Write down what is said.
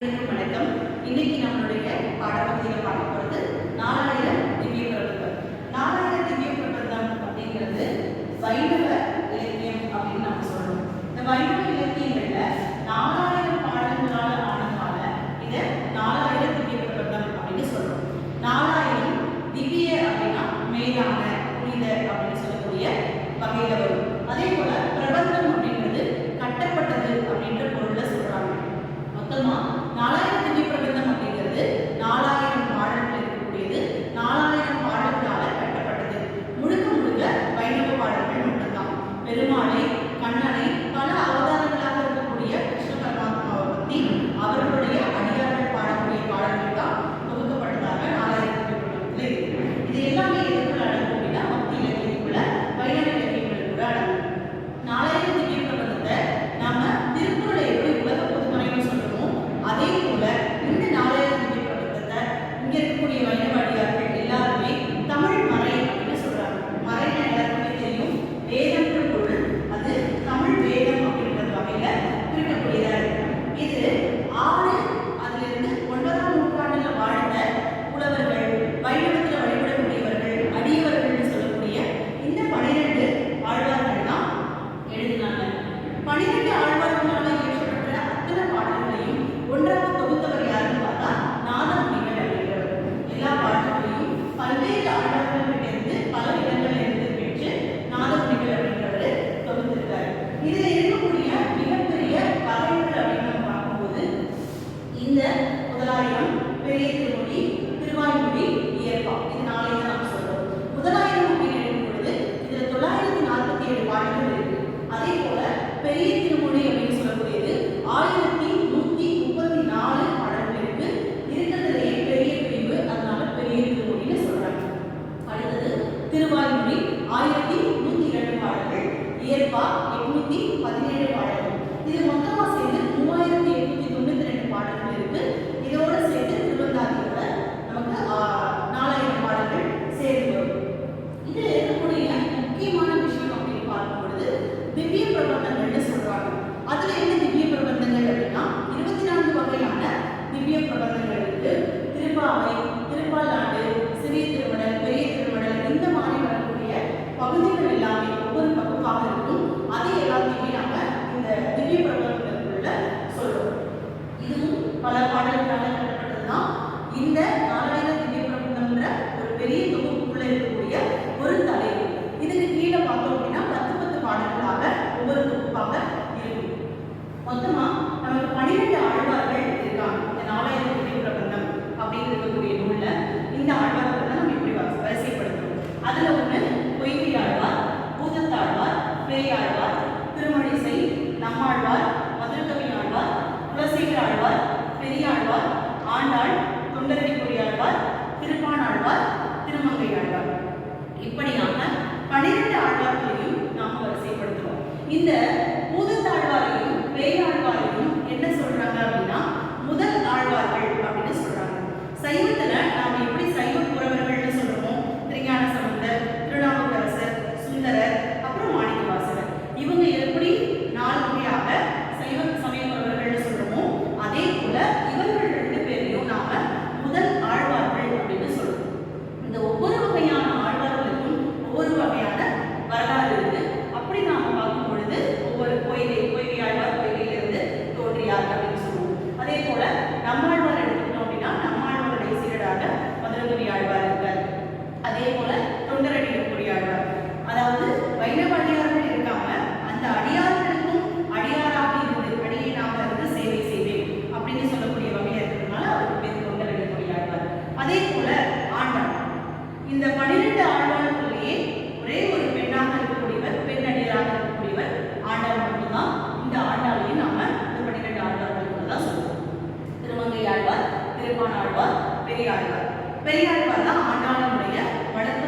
வணக்கம். இன்னைக்கு நம்மளுடைய பாடப்பகுதியில் பார்க்க போகிறது நாலாயிர திவ்ய பிரபந்தம் நாலாயிர திவ்ய பிரபந்தம் அப்படிங்கிறது வைணவ இலக்கியம் அப்படின்னு நம்ம சொல்றோம் இந்த வைணவ இலக்கியங்கள்ல நாலாயிரம் பாடல்களால ஆனதால இதை நாலாயிர திவ்ய பிரபந்தம் அப்படின்னு சொல்றோம். நாலாயிரம் திவ்ய அப்படின்னா மேலான புனித அப்படின்னு சொல்லக்கூடிய வகையில வரும். அதே போல பிரபந்தம் அப்படின்றது கட்டப்பட்டது அப்படின்ற பொருளை சொல்றாங்க. மொத்தமா பல பாடல்களாக கட்டப்பட்டது தான் இந்த ஆழ்வார். ஆண்டாள் தொண்டரடி ஆழ்வார் திருப்பானாழ்வார் திருமங்கை ஆழ்வார் இப்படியாக பன்னிரண்டு ஆழ்வார்களையும் நாம் வரிசைப்படுத்துவோம் இந்த இறைவடியார்கள் இருக்காம அந்த அடியார்களுக்கும் அடியாராக இருந்து அடியை நாம இருந்து சேவை செய்வேன் அப்படின்னு சொல்லக்கூடிய வகையில் இருக்கிறதுனால அவர் பேர் கொண்டல் எடுக்கக்கூடியார்கள் அதே போல ஆண்டாள் இந்த பன்னிரெண்டு ஆண்டாளுக்குள்ளேயே ஒரே ஒரு பெண்ணாக இருக்கக்கூடியவர் பெண் அடியாராக இருக்கக்கூடியவர் ஆண்டாள் மட்டும்தான். இந்த ஆண்டாளையும் நாம இந்த பனிரெண்டு ஆண்டாளுக்கு தான் சொல்லுவோம் திருமங்கை ஆழ்வார் திருப்பான் ஆழ்வார் பெரியாழ்வார். பெரியாழ்வார் தான் ஆண்டாளனுடைய வளர்ப்பு